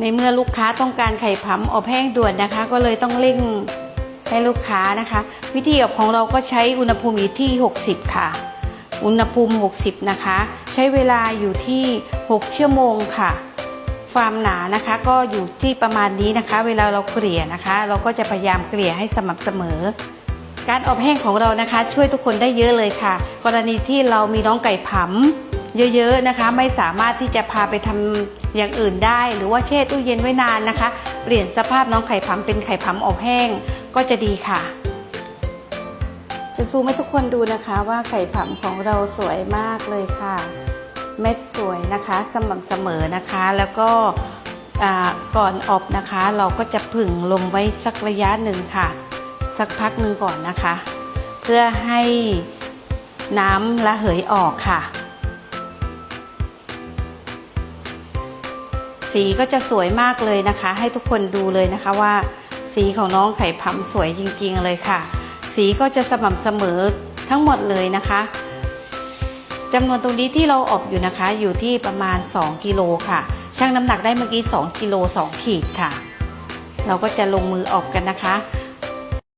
ในเมื่อลูกค้าต้องการไข่ผำอบแห้งด่วนนะคะ ก็เลยต้องเร่งให้ลูกค้านะคะ วิธีอบของเราก็ใช้อุณหภูมิอยู่ที่ 60 ค่ะ อุณหภูมิ 60 นะคะ ใช้เวลาอยู่ที่ 6 ชั่วโมงค่ะความหนานะคะก็อยู่ที่ประมาณนี้นะคะ เวลาเราเกลี่ยนะคะ เราก็จะพยายามเกลี่ยให้สม่ำเสมอ การอบแห้งของเรานะคะ ช่วยทุกคนได้เยอะเลยค่ะ กรณีที่เรามีน้องไก่ผำ เยอะๆนะคะ ไม่สามารถที่จะพาไปทำอย่างอื่นได้ หรือว่าแช่ตู้เย็นไว้นานนะคะ เปลี่ยนสภาพน้องไข่ผำเป็นไข่ผำอบแห้งก็จะดีค่ะ จะซูมให้ทุกคนดูนะคะว่าไข่ผำของเราสวยมากเลยค่ะ เม็ดสวยนะคะสม่ำเสมอนะคะ แล้วก็ก่อนอบนะคะ เราก็จะผึ่งลมไว้สักระยะหนึ่งค่ะ สักพักหนึ่งก่อนนะคะ เพื่อให้น้ำระเหยออกค่ะ สีก็จะสวยมากเลยนะคะ ให้ทุกคนดูเลยนะคะว่า สีของน้องไข่พำสวยจริงๆเลยค่ะ สีก็จะสม่ำเสมอทั้งหมดเลยนะคะจำนวนตรงนี้ที่เราอบอยู่นะคะ อยู่ที่ประมาณ 2กิโลค่ะชั่งน้ำหนักได้เมื่อกี้2กิโล2ขีดค่ะ เราก็จะลงมืออบกันนะคะ